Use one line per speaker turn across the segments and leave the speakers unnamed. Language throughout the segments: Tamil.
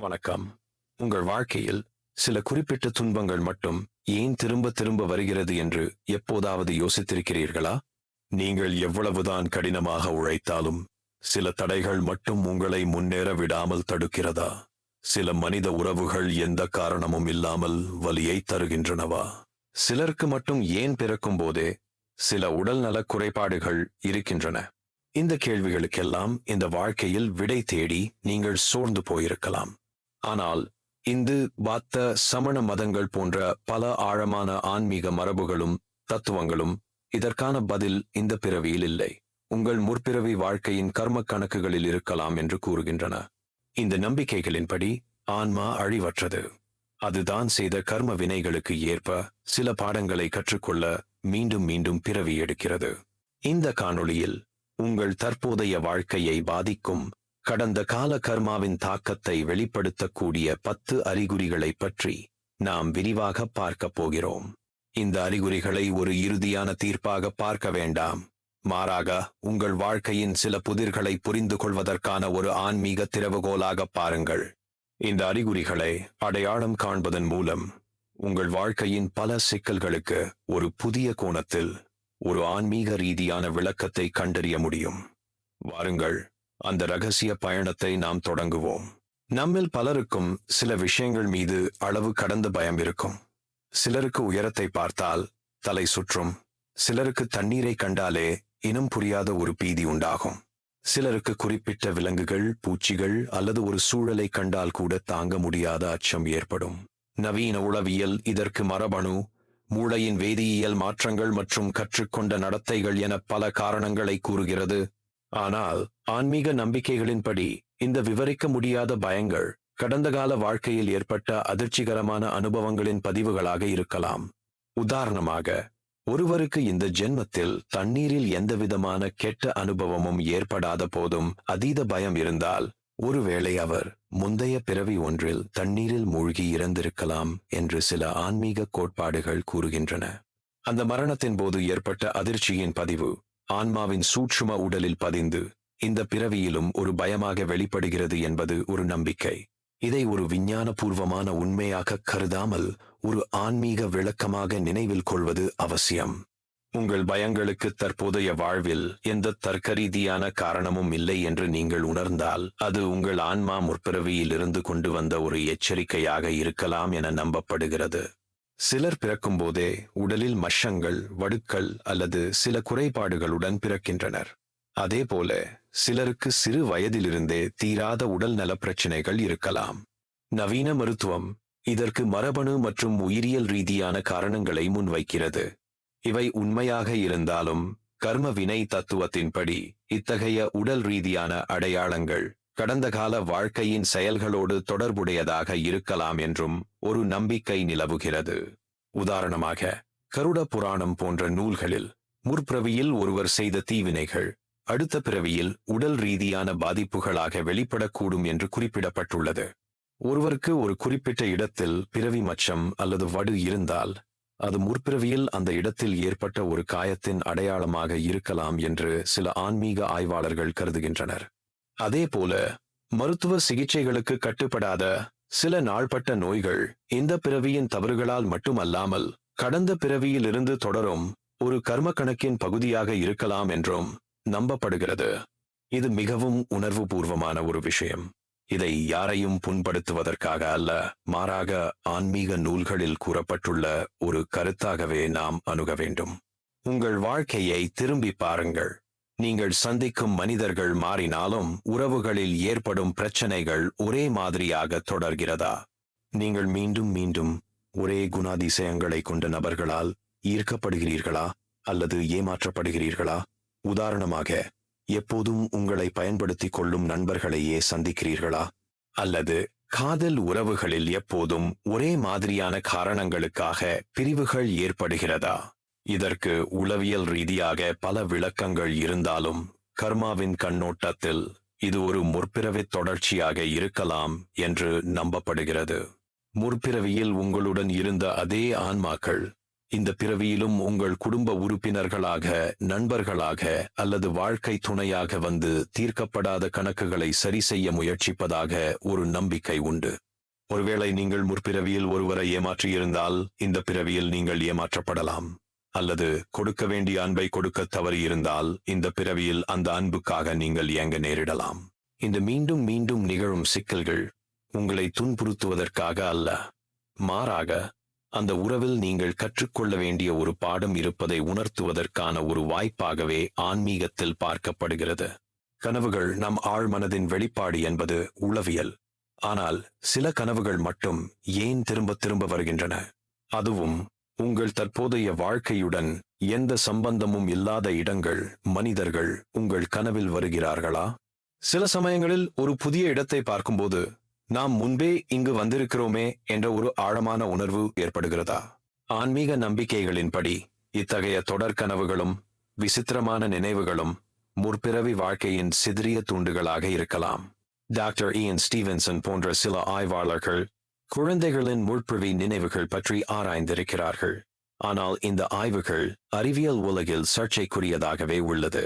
வணக்கம். உங்கள் வாழ்க்கையில் சில குறிப்பிட்ட துன்பங்கள் மட்டும் ஏன் திரும்ப திரும்ப வருகிறது என்று எப்போதாவது யோசித்திருக்கிறீர்களா? நீங்கள் எவ்வளவுதான் கடினமாக உழைத்தாலும் சில தடைகள் மட்டும் உங்களை முன்னேற விடாமல் தடுக்கிறதா? சில மனித உறவுகள் எந்த காரணமும் இல்லாமல் வலியை தருகின்றனவா? சிலருக்கு மட்டும் ஏன் பிறக்கும் போதே சில உடல்நலக் குறைபாடுகள் இருக்கின்றன? இந்த கேள்விகளுக்கெல்லாம் இந்த வாழ்க்கையில் விடை தேடி நீங்கள் சோர்ந்து போயிருக்கலாம். ஆனால் இந்து பாத்த சமண மதங்கள் போன்ற பல ஆழமான ஆன்மீக மரபுகளும் தத்துவங்களும் இதற்கான பதில் இந்த பிறவியில் இல்லை. உங்கள் முற்பிறவி வாழ்க்கையின் கர்ம கணக்குகளில் இருக்கலாம் என்று கூறுகின்றன. இந்த நம்பிக்கைகளின்படி ஆன்மா அழிவற்றது. அதுதான் செய்த கர்ம வினைகளுக்கு ஏற்ப சில பாடங்களை கற்றுக்கொள்ள மீண்டும் மீண்டும் பிறவி எடுக்கிறது. இந்த காணொளியில் உங்கள் தற்போதைய வாழ்க்கையை பாதிக்கும் கடந்த கால கர்மாவின் தாக்கத்தை வெளிப்படுத்தக்கூடிய பத்து அறிகுறிகளை பற்றி நாம் விரிவாக பார்க்கப் போகிறோம். இந்த அறிகுறிகளை ஒரு இறுதியான தீர்ப்பாக பார்க்க வேண்டாம். மாறாக உங்கள் வாழ்க்கையின் சில புதிர்களை புரிந்து கொள்வதற்கான ஒரு ஆன்மீக திறவுகோலாக பாருங்கள். இந்த அறிகுறிகளை அடையாளம் காண்பதன் மூலம் உங்கள் வாழ்க்கையின் பல சிக்கல்களுக்கு ஒரு புதிய கோணத்தில் ஒரு ஆன்மீக ரீதியான விளக்கத்தை கண்டறிய முடியும். வாருங்கள் அந்த ரகசிய பயணத்தை நாம் தொடங்குவோம். நம்மில் பலருக்கும் சில விஷயங்கள் மீது அளவு கடந்த பயம் இருக்கும். சிலருக்கு உயரத்தை பார்த்தால் தலை சுற்றும். சிலருக்கு தண்ணீரை கண்டாலே இனம் புரியாத ஒரு பீதி உண்டாகும். சிலருக்கு குறிப்பிட்ட விலங்குகள் பூச்சிகள் அல்லது ஒரு சூழலை கண்டால் கூட தாங்க முடியாத அச்சம் ஏற்படும். நவீன உளவியல் இதற்கு மரபணு மூளையின் வேதியியல் மாற்றங்கள் மற்றும் கற்றுக்கொண்ட நடத்தைகள் என பல காரணங்களை கூறுகிறது. ஆனால் ஆன்மீக நம்பிக்கைகளின்படி இந்த விவரிக்க முடியாத பயங்கள் கடந்த கால வாழ்க்கையில் ஏற்பட்ட அதிர்ச்சிகரமான அனுபவங்களின் பதிவுகளாக இருக்கலாம். உதாரணமாக ஒருவருக்கு இந்த ஜென்மத்தில் தண்ணீரில் எந்தவிதமான கெட்ட அனுபவமும் ஏற்படாத போதும் அதீத பயம் இருந்தால் ஒருவேளை அவர் முந்தைய பிறவி ஒன்றில் தண்ணீரில் மூழ்கி இறந்திருக்கலாம் என்று சில ஆன்மீக கோட்பாடுகள் கூறுகின்றன. அந்த மரணத்தின் போது ஏற்பட்ட அதிர்ச்சியின் பதிவு ஆன்மாவின் சூட்சும உடலில் பதிந்து இந்த பிறவியிலும் ஒரு பயமாக வெளிப்படுகிறது என்பது ஒரு நம்பிக்கை. இதை ஒரு விஞ்ஞானபூர்வமான உண்மையாக கருதாமல் ஒரு ஆன்மீக விளக்கமாக நினைவில் கொள்வது அவசியம். உங்கள் பயங்களுக்கு தற்போதைய வாழ்வில் எந்த தர்க்கரீதியான காரணமும் இல்லை என்று நீங்கள் உணர்ந்தால் அது உங்கள் ஆன்மா முற்பிறவியில் இருந்து கொண்டு வந்த ஒரு எச்சரிக்கையாக இருக்கலாம் என நம்பப்படுகிறது. சிலர் பிறக்கும்போதே உடலில் மஷங்கள் வடுக்கள் அல்லது சில குறைபாடுகளுடன் பிறக்கின்றனர். அதேபோல சிலருக்கு சிறு வயதிலிருந்தே தீராத உடல் நலப் பிரச்சினைகள் இருக்கலாம். நவீன மருத்துவம் இதற்கு மரபணு மற்றும் உயிரியல் ரீதியான காரணங்களை முன்வைக்கிறது. இவை உண்மையாக இருந்தாலும் கர்ம வினை தத்துவத்தின்படி இத்தகைய உடல் ரீதியான அடையாளங்கள் கடந்த கால வாழ்க்கையின் செயல்களோடு தொடர்புடையதாக இருக்கலாம் என்றும் ஒரு நம்பிக்கை நிலவுகிறது. உதாரணமாக கருட புராணம் போன்ற நூல்களில் முற்பிறவியில் ஒருவர் செய்த தீவினைகள் அடுத்த பிறவியில் உடல் ரீதியான பாதிப்புகளாக வெளிப்படக்கூடும் என்று குறிப்பிடப்பட்டுள்ளது. ஒருவருக்கு ஒரு குறிப்பிட்ட இடத்தில் பிறவி மச்சம் அல்லது வடு இருந்தால் அது முற்பிறவியில் அந்த இடத்தில் ஏற்பட்ட ஒரு காயத்தின் அடையாளமாக இருக்கலாம் என்று சில ஆன்மீக ஆய்வாளர்கள் கருதுகின்றனர். அதேபோல மருத்துவ சிகிச்சைகளுக்கு கட்டுப்படாத சில நாள்பட்ட நோய்கள் இந்த பிறவியின் தவறுகளால் மட்டுமல்லாமல் கடந்த பிறவியிலிருந்து தொடரும் ஒரு கர்ம கணக்கின் பகுதியாக இருக்கலாம் என்றும் நம்பப்படுகிறது. இது மிகவும் உணர்வுபூர்வமான ஒரு விஷயம். இதை யாரையும் புண்படுத்துவதற்காக அல்ல மாறாக ஆன்மீக நூல்களில் கூறப்பட்டுள்ள ஒரு கருத்தாகவே நாம் அணுக வேண்டும். உங்கள் வாழ்க்கையை திரும்பி பாருங்கள். நீங்கள் சந்திக்கும் மனிதர்கள் மாறினாலும் உறவுகளில் ஏற்படும் பிரச்சனைகள் ஒரே மாதிரியாக தொடர்கிறதா? நீங்கள் மீண்டும் மீண்டும் ஒரே குணாதிசயங்களை கொண்ட நபர்களால் ஈர்க்கப்படுகிறீர்களா? அல்லது ஏமாற்றப்படுகிறீர்களா? உதாரணமாக எப்போதும் உங்களை பயன்படுத்திக் கொள்ளும் நண்பர்களையே சந்திக்கிறீர்களா? அல்லது காதல் உறவுகளில் எப்போதும் ஒரே மாதிரியான காரணங்களுக்காக பிரிவுகள் ஏற்படுகிறதா? இதற்கு உளவியல் ரீதியாக பல விளக்கங்கள் இருந்தாலும் கர்மாவின் கண்ணோட்டத்தில் இது ஒரு முற்பிறவி தொடர்ச்சியாக இருக்கலாம் என்று நம்பப்படுகிறது. முற்பிறவியில் உங்களுடன் இருந்த அதே ஆன்மாக்கள் இந்த பிறவியிலும் உங்கள் குடும்ப உறுப்பினர்களாக நண்பர்களாக அல்லது வாழ்க்கை துணையாக வந்து தீர்க்கப்படாத கணக்குகளை சரி செய்ய முயற்சிப்பதாக ஒரு நம்பிக்கை உண்டு. ஒருவேளை நீங்கள் முற்பிறவியில் ஒருவரை ஏமாற்றியிருந்தால் இந்த பிறவியில் நீங்கள் ஏமாற்றப்படலாம். அல்லது கொடுக்க வேண்டிய அன்பை கொடுக்க தவறியிருந்தால் இந்த பிறவியில் அந்த அன்புக்காக நீங்கள் இயங்க நேரிடலாம். இந்த மீண்டும் மீண்டும் நிகழும் சிக்கல்கள் உங்களை துன்புறுத்துவதற்காக அல்ல. மாறாக அந்த உறவில் நீங்கள் கற்றுக்கொள்ள வேண்டிய ஒரு பாடம் இருப்பதை உணர்த்துவதற்கான ஒரு வாய்ப்பாகவே ஆன்மீகத்தில் பார்க்கப்படுகிறது. கனவுகள் நம் ஆழ்மனதின் வெளிப்பாடு என்பது உளவியல். ஆனால் சில கனவுகள் மட்டும் ஏன் திரும்ப திரும்ப வருகின்றன? அதுவும் உங்கள் தற்போதைய வாழ்க்கையுடன் எந்த சம்பந்தமும் இல்லாத இடங்கள் மனிதர்கள் உங்கள் கனவில் வருகிறார்களா? சில சமயங்களில் ஒரு புதிய இடத்தை பார்க்கும்போது நாம் முன்பே இங்கு வந்திருக்கிறோமே என்ற ஒரு ஆழமான உணர்வு ஏற்படுகிறதா? ஆன்மீக நம்பிக்கைகளின்படி இத்தகைய தொடர் கனவுகளும் விசித்திரமான நினைவுகளும் முற்பிறவி வாழ்க்கையின் சிதறிய தூண்டுகளாக இருக்கலாம். டாக்டர் இஎன் ஸ்டீவன்சன் போன்ற சில ஆய்வாளர்கள் குழந்தைகளின் முற்பிறவி நினைவுகள் பற்றி ஆராய்ந்திருக்கிறார்கள். ஆனால் இந்த ஆய்வுகள் அறிவியல் உலகில் சர்ச்சைக்குரியதாகவே உள்ளது.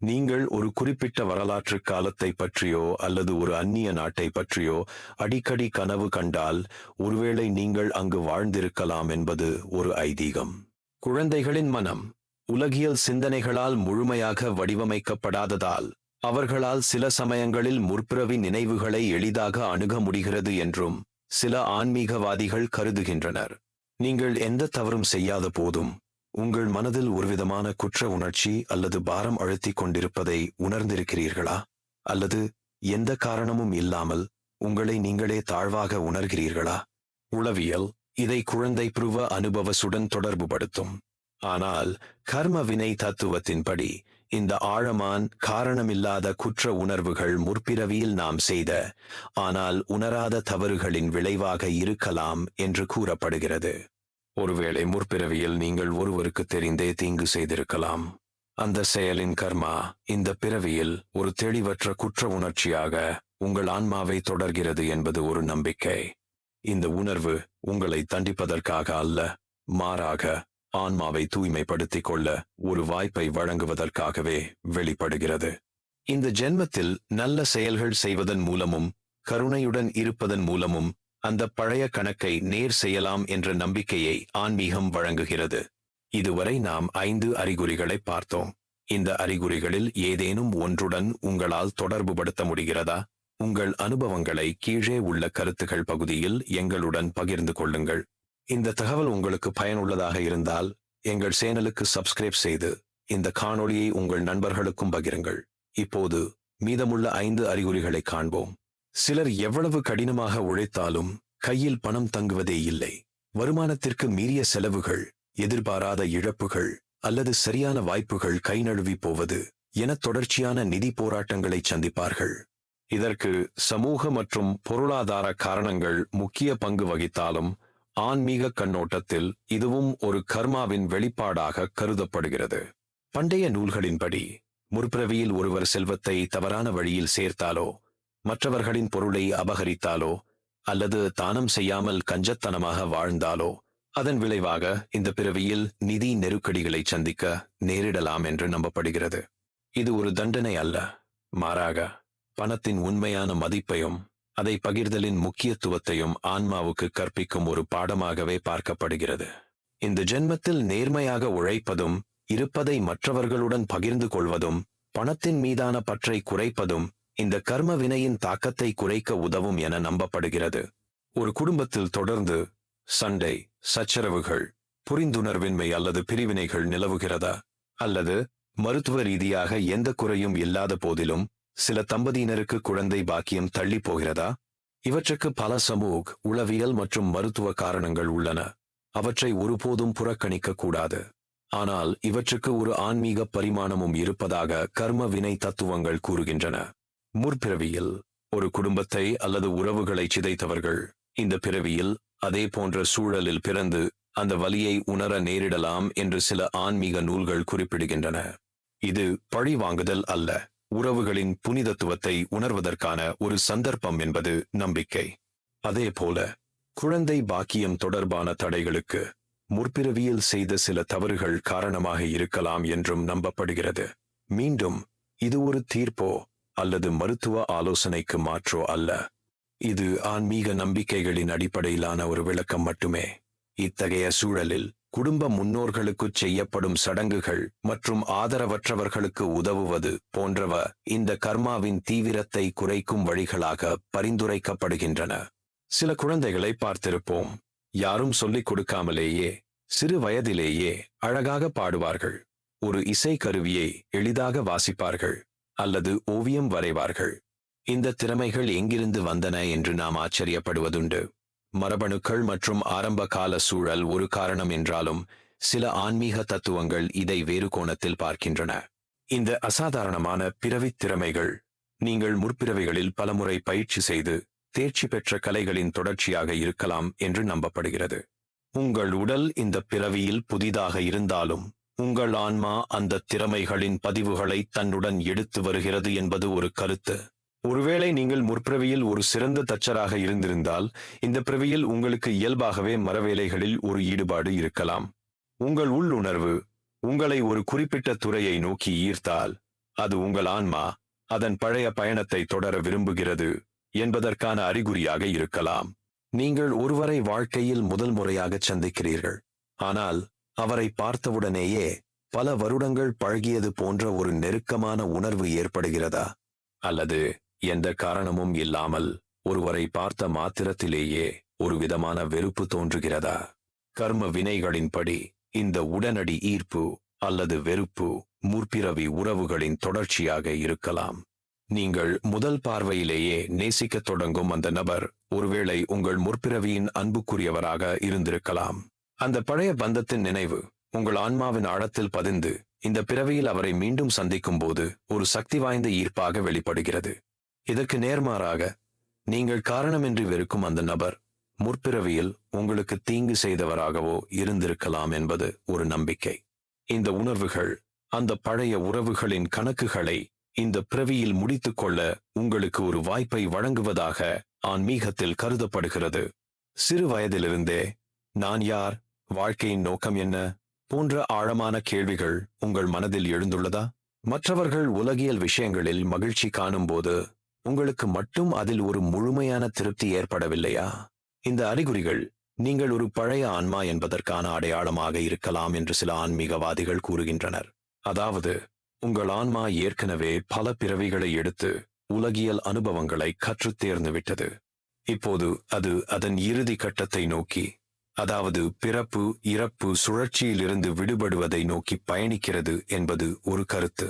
நீங்கள் ஒரு குறிப்பிட்ட வரலாற்று காலத்தை பற்றியோ அல்லது ஒரு அந்நிய நாட்டை பற்றியோ அடிக்கடி கனவு கண்டால் ஒருவேளை நீங்கள் அங்கு வாழ்ந்திருக்கலாம் என்பது ஒரு ஐதீகம். குழந்தைகளின் மனம் உலகியல் சிந்தனைகளால் முழுமையாக வடிவமைக்கப்படாததால் அவர்களால் சில சமயங்களில் முற்பிறவி நினைவுகளை எளிதாக அணுக முடிகிறது என்றும் சில ஆன்மீகவாதிகள் கருதுகின்றனர். நீங்கள் எந்த தவறும் செய்யாத போதும் உங்கள் மனதில் ஒருவிதமான குற்ற உணர்ச்சி அல்லது பாரம் அழுத்திக் கொண்டிருப்பதை உணர்ந்திருக்கிறீர்களா? அல்லது எந்த காரணமும் இல்லாமல் உங்களை நீங்களே தாழ்வாக உணர்கிறீர்களா? உளவியல் இதை குழந்தை புருவ அனுபவசுடன் தொடர்புபடுத்தும். ஆனால் கர்ம வினை தத்துவத்தின்படி இந்த ஆழமான் காரணமில்லாத குற்ற உணர்வுகள் முற்பிறவியில் நாம் செய்த ஆனால் உணராத தவறுகளின் விளைவாக இருக்கலாம் என்று கூறப்படுகிறது. ஒருவேளை முற்பிறவியில் நீங்கள் ஒருவருக்கு தெரிந்தே தீங்கு செய்திருக்கலாம். அந்த செயலின் கர்மா இந்த பிறவியில் ஒரு தெளிவற்ற குற்ற உணர்ச்சியாக உங்கள் ஆன்மாவை தொடர்கிறது என்பது ஒரு நம்பிக்கை. இந்த உணர்வு உங்களை தண்டிப்பதற்காக அல்ல மாறாக ஆன்மாவை தூய்மைப்படுத்திக் கொள்ள ஒரு வாய்ப்பை வழங்குவதற்காகவே வெளிப்படுகிறது. இந்த ஜென்மத்தில் நல்ல செயல்கள் செய்வதன் மூலமும் கருணையுடன் இருப்பதன் மூலமும் அந்த பழைய கணக்கை நேர் செய்யலாம் என்ற நம்பிக்கையை ஆன்மீகம் வழங்குகிறது. இதுவரை நாம் ஐந்து அறிகுறிகளை பார்த்தோம். இந்த அறிகுறிகளில் ஏதேனும் ஒன்றுடன் உங்களால் தொடர்புபடுத்த முடிகிறதா? உங்கள் அனுபவங்களை கீழே உள்ள கருத்துகள் பகுதியில் எங்களுடன் பகிர்ந்து கொள்ளுங்கள். இந்த தகவல் உங்களுக்கு பயனுள்ளதாக இருந்தால் எங்கள் சேனலுக்கு சப்ஸ்கிரைப் செய்து இந்த காணொளியை உங்கள் நண்பர்களுக்கும் பகிருங்கள். இப்போது மீதமுள்ள ஐந்து அறிகுறிகளை காண்போம். சிலர் எவ்வளவு கடினமாக உழைத்தாலும் கையில் பணம் தங்குவதே இல்லை. வருமானத்திற்கு மீறிய செலவுகள் எதிர்பாராத இழப்புகள் அல்லது சரியான வாய்ப்புகள் கை நழுவி போவது என தொடர்ச்சியான நிதி போராட்டங்களை சந்திப்பார்கள். இதற்கு சமூக மற்றும் பொருளாதார காரணங்கள் முக்கிய பங்கு வகித்தாலும் ஆன்மீக கண்ணோட்டத்தில் இதுவும் ஒரு கர்மாவின் வெளிப்பாடாக கருதப்படுகிறது. பண்டைய நூல்களின்படி முற்பிறவியில் ஒருவர் செல்வத்தை தவறான வழியில் சேர்த்தாலோ மற்றவர்களின் பொருளை அபகரித்தாலோ அல்லது தானம் செய்யாமல் கஞ்சத்தனமாக வாழ்ந்தாலோ அதன் விளைவாக இந்த பிறவியில் நிதி நெருக்கடிகளை சந்திக்க நேரிடலாம் என்று நம்பப்படுகிறது. இது ஒரு தண்டனை அல்ல மாறாக பணத்தின் உண்மையான மதிப்பையும் அதை பகிர்தலின் முக்கியத்துவத்தையும் ஆன்மாவுக்கு கற்பிக்கும் ஒரு பாடமாகவே பார்க்கப்படுகிறது. இந்த ஜென்மத்தில் நேர்மையாக உழைப்பதும் இருப்பதை மற்றவர்களுடன் பகிர்ந்து கொள்வதும் பணத்தின் மீதான பற்றை குறைப்பதும் இந்த கர்ம வினையின் தாக்கத்தை குறைக்க உதவும் என நம்பப்படுகிறது. ஒரு குடும்பத்தில் தொடர்ந்து சண்டை சச்சரவுகள் புரிந்துணர்வின்மை அல்லது பிரிவினைகள் நிலவுகிறதா? அல்லது மருத்துவ ரீதியாக எந்த குறையும் இல்லாத போதிலும் சில தம்பதியினருக்கு குழந்தை பாக்கியம் தள்ளி போகிறதா? இவற்றுக்கு பல சமூக உளவியல் மற்றும் மருத்துவ காரணங்கள் உள்ளன. அவற்றை ஒருபோதும் புறக்கணிக்க கூடாது. ஆனால் இவற்றுக்கு ஒரு ஆன்மீக பரிமாணமும் இருப்பதாக கர்ம வினை தத்துவங்கள் கூறுகின்றன. முற்பிறவியில் ஒரு குடும்பத்தை அல்லது உறவுகளை சிதைத்தவர்கள் இந்த பிறவியில் அதே போன்ற சூழலில் பிறந்து அந்த வலியை உணர நேரிடலாம் என்று சில ஆன்மீக நூல்கள் குறிப்பிடுகின்றன. இது பழி வாங்குதல் அல்ல. உறவுகளின் புனிதத்துவத்தை உணர்வதற்கான ஒரு சந்தர்ப்பம் என்பது நம்பிக்கை. அதேபோல குழந்தை பாக்கியம் தொடர்பான தடைகளுக்கு முற்பிறவியில் செய்த சில தவறுகள் காரணமாக இருக்கலாம் என்றும் நம்பப்படுகிறது. மீண்டும் இது ஒரு தீர்ப்போ அல்லது மருத்துவ ஆலோசனைக்கு மாற்றோ அல்ல. இது ஆன்மீக நம்பிக்கைகளின் அடிப்படையிலான ஒரு விளக்கம் மட்டுமே. இத்தகைய சூழலில் குடும்ப முன்னோர்களுக்குச் செய்யப்படும் சடங்குகள் மற்றும் ஆதரவற்றவர்களுக்கு உதவுவது போன்றவ இந்த கர்மாவின் தீவிரத்தை குறைக்கும் வழிகளாக பரிந்துரைக்கப்படுகின்றன. சில குழந்தைகளை பார்த்திருப்போம். யாரும் சொல்லிக் கொடுக்காமலேயே சிறு வயதிலேயே அழகாக பாடுவார்கள். ஒரு இசை கருவியை எளிதாக வாசிப்பார்கள் அல்லது ஓவியம் வரைவார்கள். இந்த திறமைகள் எங்கிருந்து வந்தன என்று நாம் ஆச்சரியப்படுவதுண்டு. மரபணுக்கள் மற்றும் ஆரம்ப கால சூழல் ஒரு காரணம் என்றாலும் சில ஆன்மீக தத்துவங்கள் இதை வேறு கோணத்தில் பார்க்கின்றன. இந்த அசாதாரணமான பிறவித் திறமைகள் நீங்கள் முற்பிறவிகளில் பலமுறை பயிற்சி செய்து தேர்ச்சி பெற்ற கலைகளின் தொடர்ச்சியாக இருக்கலாம் என்று நம்பப்படுகிறது. உங்கள் உடல் இந்த பிறவியில் புதிதாக இருந்தாலும் உங்கள் ஆன்மா அந்த திறமைகளின் பதிவுகளை தன்னுடன் எடுத்து வருகிறது என்பது ஒரு கருத்து. ஒருவேளை நீங்கள் முற்பிறவியில் ஒரு சிறந்த தச்சராக இருந்திருந்தால் இந்த பிறவியில் உங்களுக்கு இயல்பாகவே மரவேலைகளில் ஒரு ஈடுபாடு இருக்கலாம். உங்கள் உள்ளுணர்வு உங்களை ஒரு குறிப்பிட்ட துறையை நோக்கி ஈர்த்தால் அது உங்கள் ஆன்மா அதன் பழைய பயணத்தை தொடர விரும்புகிறது என்பதற்கான அறிகுறியாக இருக்கலாம். நீங்கள் ஒருவரை வாழ்க்கையில் முதல் முறையாக சந்திக்கிறீர்கள். ஆனால் அவரை பார்த்தவுடனேயே பல வருடங்கள் பழகியது போன்ற ஒரு நெருக்கமான உணர்வு ஏற்படுகிறதா? அல்லது எந்த காரணமும் இல்லாமல் ஒருவரை பார்த்த மாத்திரத்திலேயே ஒரு விதமான வெறுப்பு தோன்றுகிறதா? கர்ம வினைகளின்படி இந்த உடனடி ஈர்ப்பு அல்லது வெறுப்பு முற்பிறவி உறவுகளின் தொடர்ச்சியாக இருக்கலாம். நீங்கள் முதல் பார்வையிலேயே நேசிக்கத் தொடங்கும் அந்த நபர் ஒருவேளை உங்கள் முற்பிறவியின் அன்புக்குரியவராக இருந்திருக்கலாம். அந்த பழைய பந்தத்தின் நினைவு உங்கள் ஆன்மாவின் ஆழத்தில் பதிந்து இந்த பிறவியில் அவரை மீண்டும் சந்திக்கும் போது ஒரு சக்தி வாய்ந்த ஈர்ப்பாக வெளிப்படுகிறது. இதற்கு நேர்மாறாக நீங்கள் காரணமின்றி வெறுக்கும் அந்த நபர் முற்பிறவியில் உங்களுக்கு தீங்கு செய்தவராகவோ இருந்திருக்கலாம் என்பது ஒரு நம்பிக்கை. இந்த உணர்வுகள் அந்த பழைய உறவுகளின் கணக்குகளை இந்த பிறவியில் முடித்துக் கொள்ள உங்களுக்கு ஒரு வாய்ப்பை வழங்குவதாக ஆன்மீகத்தில் கருதப்படுகிறது. சிறு வயதிலிருந்தே நான் யார்? வாழ்க்கையின் நோக்கம் என்ன? போன்ற ஆழமான கேள்விகள் உங்கள் மனதில் எழுந்துள்ளதா? மற்றவர்கள் உலகியல் விஷயங்களில் மகிழ்ச்சி காணும்போது உங்களுக்கு மட்டும் அதில் ஒரு முழுமையான திருப்தி ஏற்படவில்லையா? இந்த அறிகுறிகள் நீங்கள் ஒரு பழைய ஆன்மா என்பதற்கான அடையாளமாக இருக்கலாம் என்று சில ஆன்மீகவாதிகள் கூறுகின்றனர். அதாவது உங்கள் ஆன்மா ஏற்கனவே பல பிறவிகளை எடுத்து உலகியல் அனுபவங்களை கற்றுத் தேர்ந்துவிட்டது இப்போது அது அதன் இறுதி கட்டத்தை நோக்கி அதாவது பிறப்பு இறப்பு சுழற்சியிலிருந்து விடுபடுவதை நோக்கி பயணிக்கிறது என்பது ஒரு கருத்து.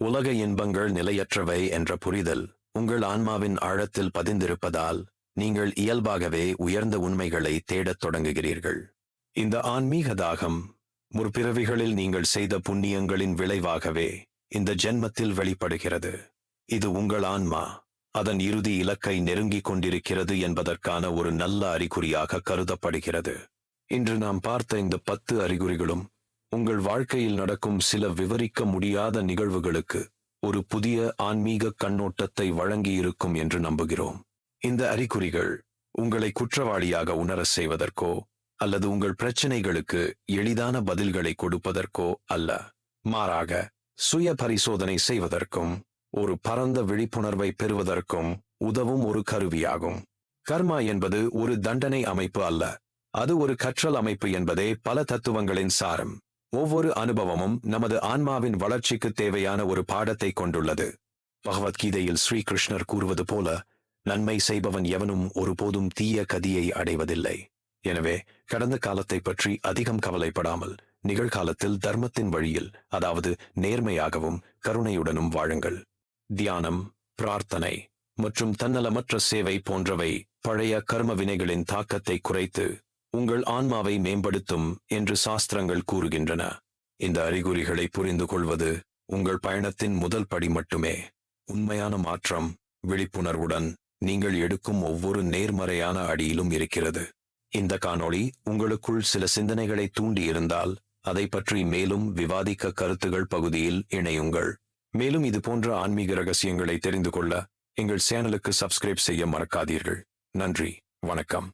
உலக இன்பங்கள் நிலையற்றவை என்ற புரிதல் உங்கள் ஆன்மாவின் ஆழத்தில் பதிந்திருப்பதால் நீங்கள் இயல்பாகவே உயர்ந்த உண்மைகளை தேடத் தொடங்குகிறீர்கள். இந்த ஆன்மீக தாகம் முற்பிறவிகளில் நீங்கள் செய்த புண்ணியங்களின் விளைவாகவே இந்த ஜென்மத்தில் வெளிப்படுகிறது. இது உங்கள் ஆன்மா அதன் இறுதி இலக்கை நெருங்கிக் கொண்டிருக்கிறது என்பதற்கான ஒரு நல்ல அறிகுறியாக கருதப்படுகிறது. இன்று நாம் பார்த்த இந்த பத்து அறிகுறிகளும் உங்கள் வாழ்க்கையில் நடக்கும் சில விவரிக்க முடியாத நிகழ்வுகளுக்கு ஒரு புதிய ஆன்மீக கண்ணோட்டத்தை வழங்கியிருக்கும் என்று நம்புகிறோம். இந்த அறிகுறிகள் உங்களை குற்றவாளியாக உணர செய்வதற்கோ அல்லது உங்கள் பிரச்சனைகளுக்கு எளிதான பதில்களை கொடுப்பதற்கோ அல்ல. மாறாக சுய பரிசோதனை செய்வதற்கும் ஒரு பரந்த விழிப்புணர்வை பெறுவதற்கும் உதவும் ஒரு கருவியாகும். கர்மா என்பது ஒரு தண்டனை அமைப்பு அல்ல. அது ஒரு கற்றல் அமைப்பு என்பதே பல தத்துவங்களின் சாரம். ஒவ்வொரு அனுபவமும் நமது ஆன்மாவின் வளர்ச்சிக்கு தேவையான ஒரு பாடத்தை கொண்டுள்ளது. பகவத்கீதையில் ஸ்ரீகிருஷ்ணர் கூறுவது போல நன்மை செய்பவன் எவனும் ஒருபோதும் தீய கதியை அடைவதில்லை. எனவே கடந்த காலத்தை பற்றி அதிகம் கவலைப்படாமல் நிகழ்காலத்தில் தர்மத்தின் வழியில் அதாவது நேர்மையாகவும் கருணையுடனும் வாழுங்கள். தியானம் பிரார்த்தனை மற்றும் தன்னலமற்ற சேவை போன்றவை பழைய கர்ம வினைகளின் தாக்கத்தை குறைத்து உங்கள் ஆன்மாவை மேம்படுத்தும் என்று சாஸ்திரங்கள் கூறுகின்றன. இந்த அறிகுறிகளை புரிந்து கொள்வது உங்கள் பயணத்தின் முதல் படி மட்டுமே. உண்மையான மாற்றம் விழிப்புணர்வுடன் நீங்கள் எடுக்கும் ஒவ்வொரு நேர்மறையான அடியிலும் இருக்கிறது. இந்த காணொளி உங்களுக்குள் சில சிந்தனைகளை தூண்டியிருந்தால் அதை பற்றி மேலும் விவாதிக்க கருத்துகள் பகுதியில் இணையுங்கள். மேலும் இது போன்ற ஆன்மீக ரகசியங்களை தெரிந்து கொள்ள எங்கள் சேனலுக்கு சப்ஸ்கிரைப் செய்ய மறக்காதீர்கள். நன்றி வணக்கம்.